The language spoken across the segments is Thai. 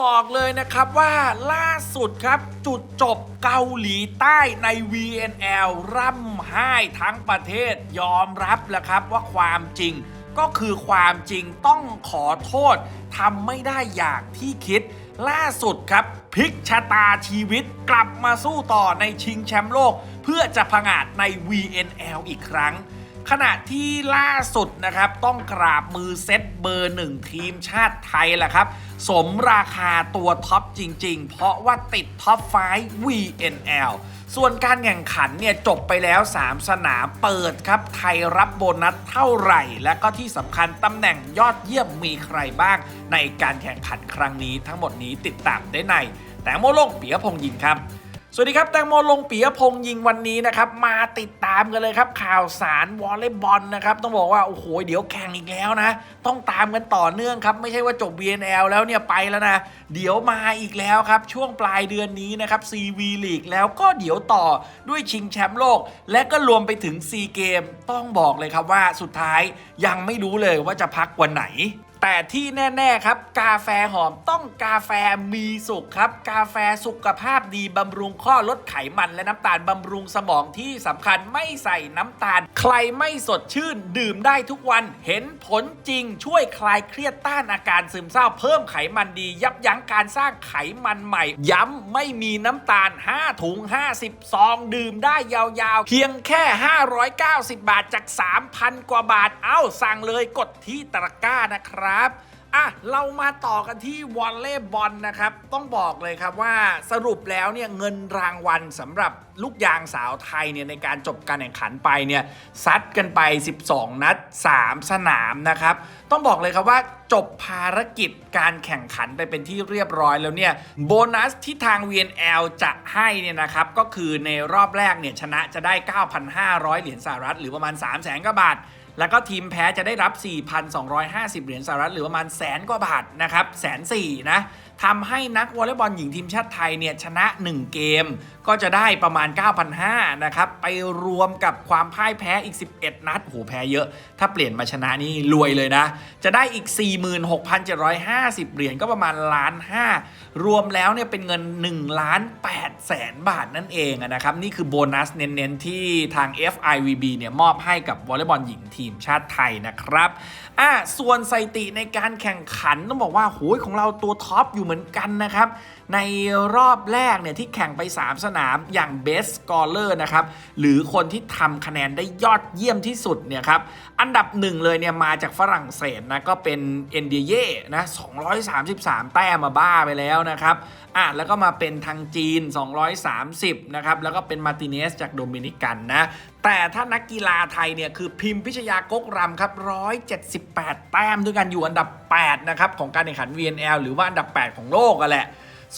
บอกเลยนะครับว่าล่าสุดครับจุดจบเกาหลีใต้ใน VNL ร่ำไห้ทั้งประเทศยอมรับแหละครับว่าความจริงก็คือความจริงต้องขอโทษทำไม่ได้อย่างที่คิด ล่าสุดครับพลิกชะตาชีวิตกลับมาสู้ต่อในชิงแชมป์โลก เพื่อจะผงาดใน VNL อีกครั้ง ขณะที่ล่าสุดนะครับ ต้องกราบมือเซตเบอร์หนึ่งทีมชาติไทยแหละครับ สมราคาตัวท็อปจริง ๆ เพราะว่าติดท็อปไฟ VNL ส่วนการแข่งขันเนี่ยจบไปแล้ว 3 สนามเปิดครับ ไทยรับโบนัสเท่าไหร่ และก็ที่สำคัญตำแหน่งยอดเยี่ยมมีใครบ้าง ในการแข่งขันครั้งนี้ทั้งหมดนี้ติดตามได้ใน แต่โมโลกเปียพงยินครับ สวัสดีครับแตงโมลงปียพงษ์ยิงวันนี้นะครับ มาติดตามกันเลยครับ ข่าวสารวอลเลย์บอลนะครับ ต้องบอกว่า โอ้โห เดี๋ยวแข่งอีกแล้วนะ ต้องตามกันต่อเนื่องครับ ไม่ใช่ว่าจบ VNL แล้วเนี่ย ไปแล้วนะ เดี๋ยวมาอีกแล้วครับ ช่วงปลายเดือนนี้นะครับ CV League แล้วก็เดี๋ยวต่อด้วยชิงแชมป์โลก และก็รวมไปถึงซีเกมต้องบอกเลยครับว่าสุดท้ายยังไม่รู้เลยว่าจะพักวันไหน แต่ที่แน่ๆครับ กาแฟหอมต้องกาแฟมีสุขครับ กาแฟสุขภาพดีบำรุงข้อลดไขมันและน้ำตาลบำรุงสมองที่สำคัญไม่ใส่น้ำตาล ใครไม่สดชื่น ดื่มได้ทุกวันเห็นผลจริงช่วยคลายเครียดต้านอาการซึมเศร้าเพิ่มไขมันดี ยับยั้งการสร้างไขมันใหม่ ย้ำไม่มีน้ำตาล 5 ถุง 50ซองดื่มได้ยาวๆ เพียงแค่ 590 บาทจาก 3,000 กว่าบาทเอ้าสั่งเลยกดที่ตะกร้านะครับอะเรามาต่อกันที่วอลเลย์บอลนะครับ ต้องบอกเลยครับว่าสรุปแล้วเนี่ยเงินรางวัลสำหรับลูกยางสาวไทยเนี่ยในการจบการแข่งขันไปเนี่ยซัดกันไป 12 นัด 3 สนามนะครับ ต้องบอกเลยครับว่าจบภารกิจการแข่งขันไปเป็นที่เรียบร้อยแล้วเนี่ยโบนัสที่ทาง VNL จะให้เนี่ยนะครับก็คือในรอบแรกเนี่ยชนะจะได้ 9,500 เหรียญสหรัฐหรือประมาณ 3 0 0แสนกว่าบาท แล้วก็ทีมแพ้จะได้รับ 4,250 เหรียญสหรัฐหรือประมาณแสนกว่าบาทนะครับแสนสี่นะทำให้นักวอลเลย์บอลหญิงทีมชาติไทยเนี่ยชนะ 1 เกม ก็จะได้ประมาณ 9,500นะครับ ไปรวมกับความพ่ายแพ้อีก 11 นัดโหแพ้เยอะ ถ้าเปลี่ยนมาชนะนี่รวยเลยนะ จะได้อีก 46,750 เหรียญก็ประมาณล้านห้ารวมแล้วเนี่ยเป็นเงิน1ล้าน8แสนบาทนั่นเองนะครับนี่คือโบนัสเน้นๆที่ทาง FIVB เนี่ยมอบให้กับวอลเลย์บอลหญิงทีมชาติไทยนะครับอะส่วนสถิติในการแข่งขันต้องบอกว่าโหยของเราตัวท็อปอยู่เหมือนกันนะครับ ในรอบแรกเนี่ยที่แข่งไป 3 สนามอย่าง Best Scorer นะครับ หรือคนที่ทำคะแนนได้ยอดเยี่ยมที่สุดเนี่ยครับ อันดับหนึ่งเลยเนี่ยมาจากฝรั่งเศสนะ ก็เป็นเอนเดียเย่นะ 233 แต้มมาบ้าไปแล้วนะครับอะแล้วก็มาเป็นทางจีน 230 นะครับ แล้วก็เป็นมาร์ติเนสจากโดมินิกันนะ แต่ถ้านักกีฬาไทยเนี่ยคือพิมพิชยากกรำครับ 178 แต้มด้วยกันอยู่อันดับ 8 นะครับ ของการแข่งขัน VNL หรือว่าอันดับ 8 ของโลกอะแหละ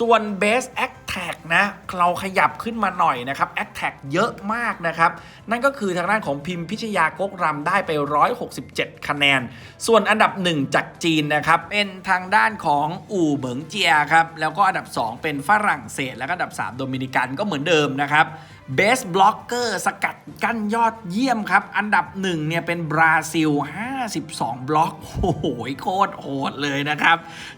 ส่วน Best a c t a g นะ เราขยับขึ้นมาหน่อยนะครับ a c t a g เยอะมากนะครับ นั่นก็คือทางด้านของพิมพิชยากกรำได้ไป 167 คะแนน ส่วนอันดับ 1 จากจีนนะครับ เป็นทางด้านของอู่เหมิงเจียครับแล้วก็อันดับ 2 เป็นฝรั่งเศส แล้วก็อันดับ 3 โดมินิกันก็เหมือนเดิมนะครับ Best Blocker สกัดกั้นยอดเยี่ยมครับ อันดับหนึ่งเนี่ยเป็นบราซิล 52 บล็อก โอ้โห โคตรโหดเลยนะครับ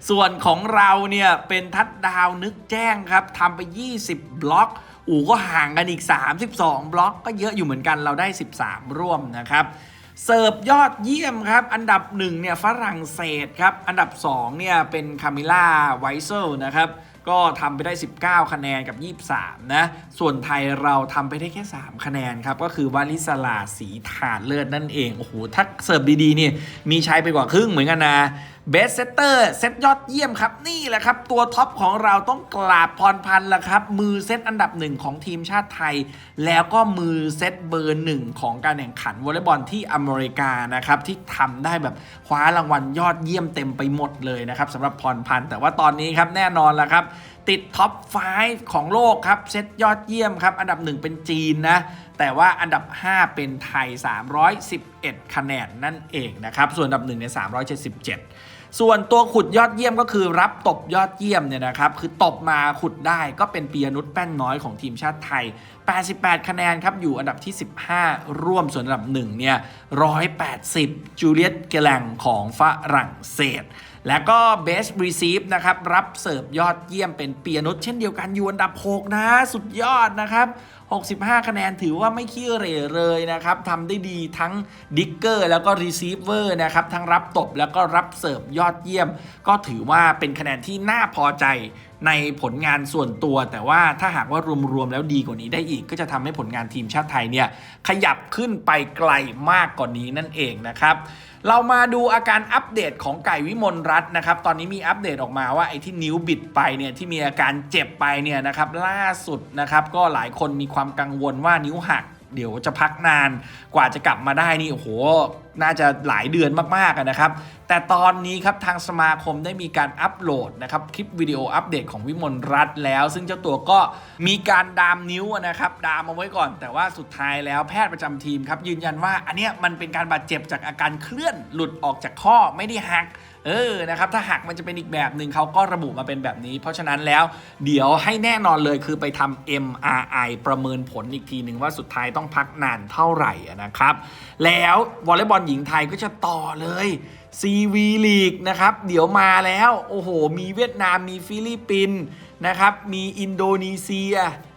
ส่วนของเราเนี่ยเป็นทัดดาวนึกแจ้งครับทำไป 20 บล็อกอูก็ห่างกันอีก 32 บล็อกก็เยอะอยู่เหมือนกันเราได้ 13 ร่วมนะครับเสิร์ฟยอดเยี่ยมครับ อันดับ1เนี่ยฝรั่งเศสครับ อันดับ2เนี่ยเป็นคามิล่าไวเซลนะครับ ก็ทำไปได้ 19 คะแนนกับ 23 นะ ส่วนไทยเราทำไปได้แค่ 3 คะแนนครับ ก็คือวาลิสลาสีฐานเลือดนั่นเอง โอ้โหถ้าเสิร์ฟดีๆนี่มีชัยไปกว่าครึ่งเหมือนกันนะ เบสเซตเตอร์เซตยอดเยี่ยมครับ นี่แหละครับ ตัวท็อปของเราต้องกราบพรพันธ์ละครับ มือเซตอันดับหนึ่งของทีมชาติไทย แล้วก็มือเซตเบอร์หนึ่งของการแข่งขันวอลเลย์บอลที่อเมริกานะครับ ที่ทำได้แบบคว้ารางวัลยอดเยี่ยมเต็มไปหมดเลยนะครับสำหรับพรพันธ์แต่ว่าตอนนี้ครับแน่นอนละครับ ติดท็อป 5 ของโลกครับเซตยอดเยี่ยมครับ อันดับ1เป็นจีนนะแต่ว่าอันดับ 5 เป็นไทย 311 คะแนนนั่นเองนะครับส่วนอันดับ1เนี่ย377 ส่วนตัวขุดยอดเยี่ยมก็คือรับตบยอดเยี่ยมเนี่ยนะครับ คือตบมาขุดได้ก็เป็นปียนุชแป้นน้อยของทีมชาติไทย 88 คะแนนครับ อยู่อันดับที่ 15 ร่วมส่วนอันดับ1เนี่ย180 จูเลียตเกลังของฝรั่งเศส แล้วก็ Best Receive นะครับ รับเสิร์ฟยอดเยี่ยมเป็นเปียนุชเช่นเดียวกันอยู่อันดับ 6 นะ สุดยอดนะครับ 65 คะแนนถือว่าไม่ขี้เหร่เลยนะครับทำได้ดีทั้งดิกเกอร์แล้วก็รีเซิฟเวอร์นะครับ ทั้งรับตบแล้วก็รับเสิร์ฟยอดเยี่ยม ก็ถือว่าเป็นคะแนนที่น่าพอใจ ในผลงานส่วนตัว แต่ว่าถ้าหากว่ารวมๆแล้วดีกว่านี้ได้อีก ก็จะทำให้ผลงานทีมชาติไทยเนี่ยขยับขึ้นไปไกลมากกว่านี้นั่นเองนะครับเรามาดูอาการอัปเดตของไก่วิมลรัตน์นะครับ ตอนนี้มีอัปเดตออกมาว่าไอ้ที่นิ้วบิดไปเนี่ยที่มีอาการเจ็บไปเนี่ยนะครับล่าสุดนะครับก็หลายคนมีความกังวลว่านิ้วหักเดี๋ยวจะพักนานกว่าจะกลับมาได้นี่โอ้โห น่าจะหลายเดือนมากๆนะครับ แต่ตอนนี้ครับทางสมาคมได้มีการอัปโหลดนะครับคลิปวิดีโออัปเดตของวิมลรัตน์แล้ว ซึ่งเจ้าตัวก็มีการดามนิ้วนะครับดามเอาไว้ก่อน แต่ว่าสุดท้ายแล้วแพทย์ประจำทีมครับยืนยันว่าอันเนี้ยมันเป็นการบาดเจ็บจากอาการเคลื่อนหลุดออกจากข้อไม่ได้หักเออ นะครับ ถ้าหักมันจะเป็นอีกแบบหนึ่งเขาก็ระบุมาเป็นแบบนี้ เพราะฉะนั้นแล้ว เดี๋ยวให้แน่นอนเลยคือไปทำ MRI ประเมินผลอีกทีหนึ่งว่าสุดท้ายต้องพักนานเท่าไหร่นะครับ แล้ววอลเลย์บอลหญิงไทยก็จะต่อเลย CV League นะครับ เดี๋ยวมาแล้ว โอ้โห มีเวียดนามมีฟิลิปปินส์นะครับ มีอินโดนีเซีย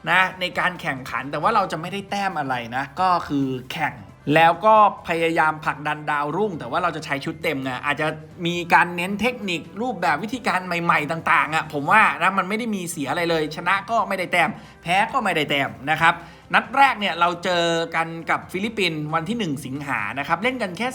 นะในการแข่งขันแต่ว่าเราจะไม่ได้แต้มอะไรนะ ก็คือแข่งแล้วก็พยายามผลักดันดาวรุ่ง แต่ว่าเราจะใช้ชุดเต็มไงอาจจะมีการเน้นเทคนิครูปแบบวิธีการใหม่ ๆ ต่างๆอะผมว่านะมันไม่ได้มีเสียอะไรเลย ชนะก็ไม่ได้แต้มแพ้ก็ไม่ได้แต้มนะครับ นัดแรกเนี่ยเราเจอกันกับฟิลิปปินส์วันที่ 1 สิงหานะครับ เล่นกันแค่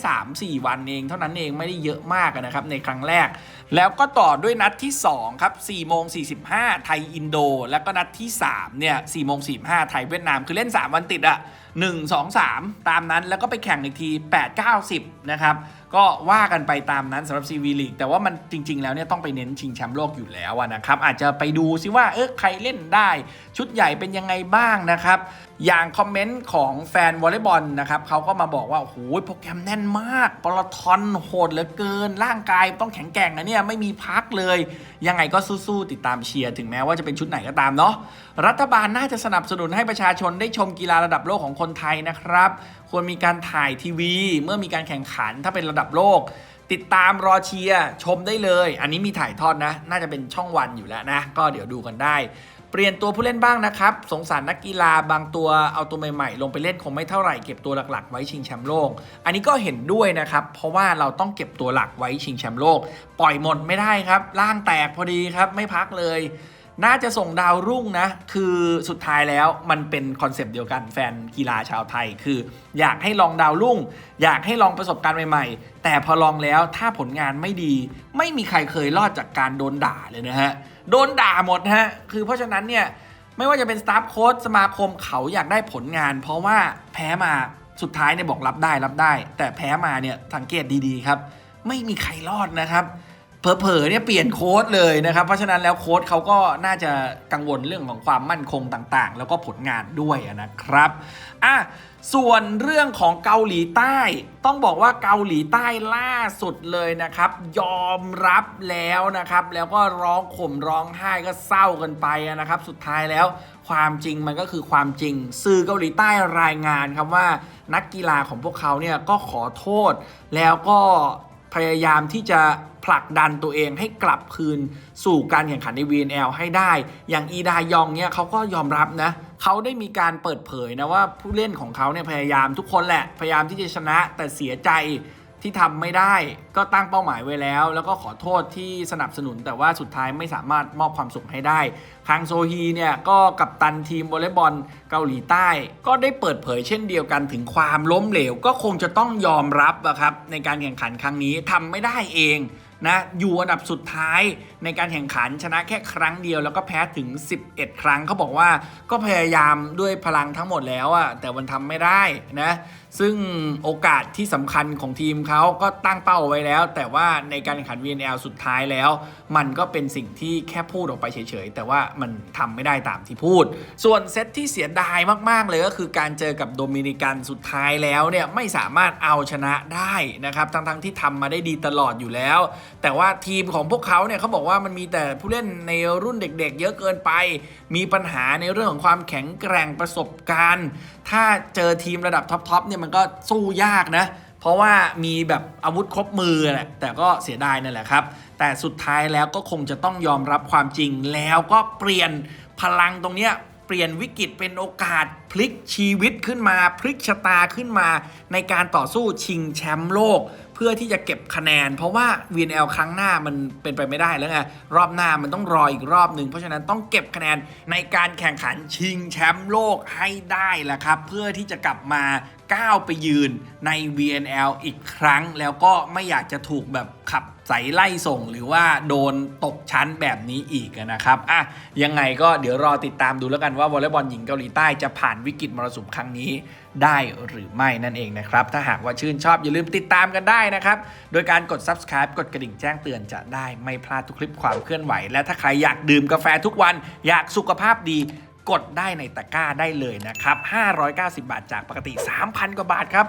3-4 วันเอง เท่านั้นเองไม่ได้เยอะมากนะครับในครั้งแรก แล้วก็ต่อด้วยนัดที่ 2 ครับ4โมง45 ไทยอินโด แล้วก็นัดที่ 3 เนี่ย4โมง45 ไทยเวียดนาม คือเล่น 3 วันติดอะ1 2 3 ตามนั้นแล้วก็ไปแข่งอีกที 8 9 10 นะครับ ก็ว่ากันไปตามนั้นสำหรับ CV League แต่ว่ามันจริง ๆ แล้วเนี่ยต้องไปเน้นชิงแชมป์โลกอยู่แล้วนะครับ อาจจะไปดูซิว่าเออใครเล่นได้ ชุดใหญ่เป็นยังไงบ้างนะครับ อย่างคอมเมนต์ของแฟนวอลเลย์บอลนะครับเขาก็มาบอกว่า โอ้โหโปรแกรมแน่นมากปรทอนโหดเหลือเกิน ร่างกายต้องแข็งแกร่งนะเนี่ย ไม่มีพักเลย ยังไงก็สู้ๆ ติดตามเชียร์ ถึงแม้ว่าจะเป็นชุดไหนก็ตามเนาะรัฐบาลน่าจะสนับสนุนให้ประชาชนได้ชมกีฬาระดับโลกของคนไทยนะครับ ควรมีการถ่ายทีวี เมื่อมีการแข่งขันถ้าเป็นระดับโลก ติดตามรอเชียร์ชมได้เลย อันนี้มีถ่ายทอดนะ น่าจะเป็นช่องวันอยู่แล้วนะ ก็เดี๋ยวดูกันได้ เปลี่ยนตัวผู้เล่นบ้างนะครับ สงสารนักกีฬาบางตัวเอาตัวใหม่ๆ ลงไปเล่นคงไม่เท่าไหร่เก็บตัวหลักๆ ไว้ชิงแชมป์โลก อันนี้ก็เห็นด้วยนะครับ เพราะว่าเราต้องเก็บตัวหลักไว้ชิงแชมป์โลก ปล่อยหมดไม่ได้ครับร่างแตกพอดีครับไม่พักเลย น่าจะส่งดาวรุ่งนะ คือสุดท้ายแล้วมันเป็นคอนเซปต์เดียวกันแฟนกีฬาชาวไทย คือ อยากให้ลองดาวรุ่ง อยากให้ลองประสบการณ์ใหม่ๆ แต่พอลองแล้วถ้าผลงานไม่ดี ไม่มีใครเคยรอดจากการโดนด่าเลยนะฮะ โดนด่าหมดฮะ คือเพราะฉะนั้นเนี่ยไม่ว่าจะเป็นสตาฟโค้ชสมาคมเขาอยากได้ผลงาน เพราะว่าแพ้มาสุดท้ายเนี่ยบอกรับได้รับได้ แต่แพ้มาเนี่ยสังเกตดีๆครับ ไม่มีใครรอดนะครับ เผลอๆเนี่ยเปลี่ยนโค้ดเลยนะครับ เพราะฉะนั้นแล้วโค้ดเขาก็น่าจะกังวลเรื่องของความมั่นคงต่างๆ แล้วก็ผลงานด้วยนะครับอะส่วนเรื่องของเกาหลีใต้ ต้องบอกว่าเกาหลีใต้ล่าสุดเลยนะครับ ยอมรับแล้วนะครับ แล้วก็ร้องข่มร้องไห้ก็เศร้ากันไปนะครับ สุดท้ายแล้วความจริงมันก็คือความจริง สื่อเกาหลีใต้รายงานครับว่านักกีฬาของพวกเขาเนี่ยก็ขอโทษ แล้วก็ พยายามที่จะผลักดันตัวเองให้กลับคืนสู่การแข่งขันใน VNL ให้ได้ อย่างอีดายองเนี่ยเขาก็ยอมรับนะเขาได้มีการเปิดเผยนะว่าผู้เล่นของเขาเนี่ยพยายามทุกคนแหละ พยายามที่จะชนะแต่เสียใจ ที่ทำไม่ได้ก็ตั้งเป้าหมายไว้แล้ว แล้วก็ขอโทษที่สนับสนุน แต่ว่าสุดท้ายไม่สามารถมอบความสุขให้ได้คางโซฮีเนี่ยก็กับตันทีมวอลเลย์บอลเกาหลีใต้ ก็ได้เปิดเผยเช่นเดียวกันถึงความล้มเหลว ก็คงจะต้องยอมรับนะครับในการแข่งขันครั้งนี้ทำไม่ได้เอง นะอยู่อันดับสุดท้ายในการแข่งขันชนะแค่ครั้งเดียวแล้วก็แพ้ถึง 11 ครั้งเขาบอกว่าก็พยายามด้วยพลังทั้งหมดแล้วอะแต่มันทำไม่ได้นะซึ่งโอกาสที่สำคัญของทีมเขาก็ตั้งเป้าไว้แล้ว แต่ว่าในการแข่งขัน VNL สุดท้ายแล้ว มันก็เป็นสิ่งที่แค่พูดออกไปเฉยๆ แต่ว่ามันทำไม่ได้ตามที่พูด ส่วนเซตที่เสียดายมากๆเลยก็คือการเจอกับโดมินิกันสุดท้ายแล้วเนี่ยไม่สามารถเอาชนะได้นะครับทั้งๆที่ทำมาได้ดีตลอดอยู่แล้วแต่ว่าทีมของพวกเขาเนี่ยเขาบอกว่ามันมีแต่ผู้เล่นในรุ่นเด็กๆ เยอะเกินไป มีปัญหาในเรื่องของความแข็งแกร่งประสบการณ์ ถ้าเจอทีมระดับท็อปๆเนี่ยมันก็สู้ยากนะเพราะว่ามีแบบอาวุธครบมือแหละแต่ก็เสียดายนั่นแหละครับ แต่สุดท้ายแล้วก็คงจะต้องยอมรับความจริงแล้วก็เปลี่ยนพลังตรงเนี้ยเปลี่ยนวิกฤตเป็นโอกาสพลิกชีวิตขึ้นมา พลิกชะตาขึ้นมา ในการต่อสู้ชิงแชมป์โลก เพื่อที่จะเก็บคะแนน เพราะว่า VNL ครั้งหน้ามันเป็นไปไม่ได้แล้วไงรอบหน้ามันต้องรออีกรอบหนึ่งเพราะฉะนั้นต้องเก็บคะแนนในการแข่งขันชิงแชมป์โลกให้ได้แหละครับ เพื่อที่จะกลับมา ก้าวไปยืนใน VNL อีกครั้ง แล้วก็ไม่อยากจะถูกแบบขับใส่ไล่ส่งหรือว่าโดนตกชั้นแบบนี้อีกนะครับอะยังไงก็เดี๋ยวรอติดตามดูแล้วกันว่าวอลเลย์บอลหญิงเกาหลีใต้จะผ่านวิกฤตมรสุมครั้งนี้ได้หรือไม่นั่นเองนะครับ ถ้าหากว่าชื่นชอบอย่าลืมติดตามกันได้นะครับ โดยการกด subscribe กดกระดิ่งแจ้งเตือนจะได้ไม่พลาดทุกคลิปความเคลื่อนไหว และถ้าใครอยากดื่มกาแฟทุกวันอยากสุขภาพดี กดได้ในตะกร้าได้เลยนะครับ590 บาทจากปกติ 3,000 กว่าบาทครับ